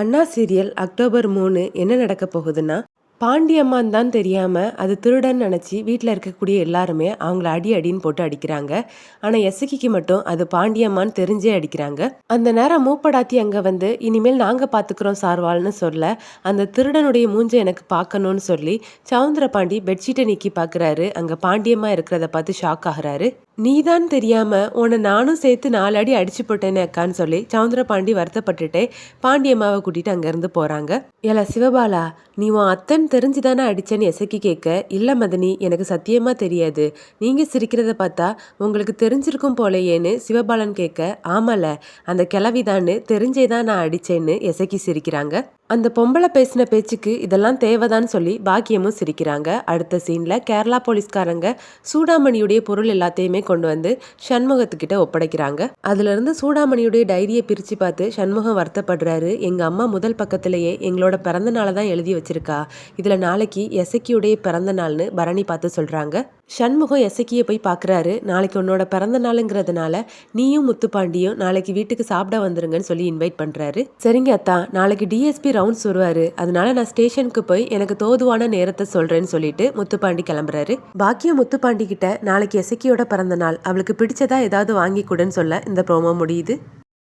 அண்ணா serial October மூணு என்ன நடக்க போகுதுன்னா பாண்டியம்மான் தான் தெரியாம அது திருடன் நினச்சி வீட்டில் இருக்கக்கூடிய எல்லாருமே அவங்கள அடி அடின்னு போட்டு அடிக்கிறாங்க. ஆனால் எசகிக்கு மட்டும் அது பாண்டியம்மான்னு தெரிஞ்சே அடிக்கிறாங்க. அந்த நேரம் மூப்படாத்தி அங்கே வந்து இனிமேல் நாங்கள் பார்த்துக்குறோம் சார்வால்னு சொல்ல அந்த திருடனுடைய மூஞ்சை எனக்கு பார்க்கணும்னு சொல்லி சவுந்தர பாண்டி பெட்ஷீட்டை நீக்கி பார்க்குறாரு அங்கே பாண்டியம்மா இருக்கிறத பார்த்து ஷாக் ஆகுறாரு. நீதான் தெரியாம உன்னை நானும் சேர்த்து நாலு அடி அடிச்சு போட்டேனே அக்கான்னு சொல்லி சவுந்தர பாண்டி வருத்தப்பட்டுட்டே பாண்டியம்மாவை கூட்டிட்டு அங்கேருந்து போறாங்க. ஏல சிவபாலா நீ உன் அத்தன் தெரிஞ்சுதானே அடிச்சேன்னு எசக்கி கேட்க இல்ல மதனி எனக்கு சத்தியமா தெரியாது. நீங்க சிரிக்கிறத பார்த்தா உங்களுக்கு தெரிஞ்சிருக்கும் போலையேன்னு சிவபாலன் கேட்க ஆமால அந்த கிளவிதான்னு தெரிஞ்சே தான் நான் அடிச்சேன்னு எசக்கி சிரிக்கிறாங்க. அந்த பொம்பளை பேசின பேச்சுக்கு இதெல்லாம் தேவைதான்னு சொல்லி பாக்கியமும் சிரிக்கிறாங்க. அடுத்த சீனில் கேரளா போலீஸ்காரங்க சூடாமணியுடைய பொருள் எல்லாத்தையுமே கொண்டு வந்து சண்முகத்துக்கிட்ட ஒப்படைக்கிறாங்க. அதுலேருந்து சூடாமணியுடைய டைரியை பிரித்து பார்த்து சண்முகம் வருத்தப்படுறாரு. எங்கள் அம்மா முதல் பக்கத்திலேயே எங்களோட பிறந்த நாளை தான் எழுதி வச்சிருக்கா. இதில் நாளைக்கு எசக்கியுடைய பிறந்த நாள்னு பரணி பார்த்து சொல்கிறாங்க சண்முகம் எசக்கியை போய் பார்க்குறாரு நாளைக்கு உன்னோட பிறந்த நாளுங்கிறதுனால நீயும் முத்துப்பாண்டியும் நாளைக்கு வீட்டுக்கு சாப்பிட வந்துருங்கன்னு சொல்லி இன்வைட் பண்ணுறாரு சரிங்க அத்தா நாளைக்கு டிஎஸ்பி ரவுண்ட்ஸ் வருவார். அதனால நான் ஸ்டேஷனுக்கு போய் எனக்கு தோதுவான நேரத்தை சொல்கிறேன்னு சொல்லிட்டு முத்துப்பாண்டி கிளம்புறாரு. பாக்கியம் முத்துப்பாண்டி கிட்ட நாளைக்கு எசக்கியோட பிறந்த நாள் அவளுக்கு பிடிச்சதா ஏதாவது வாங்கி கொடுன்னு சொல்ல இந்த ப்ரோமோ முடியுது.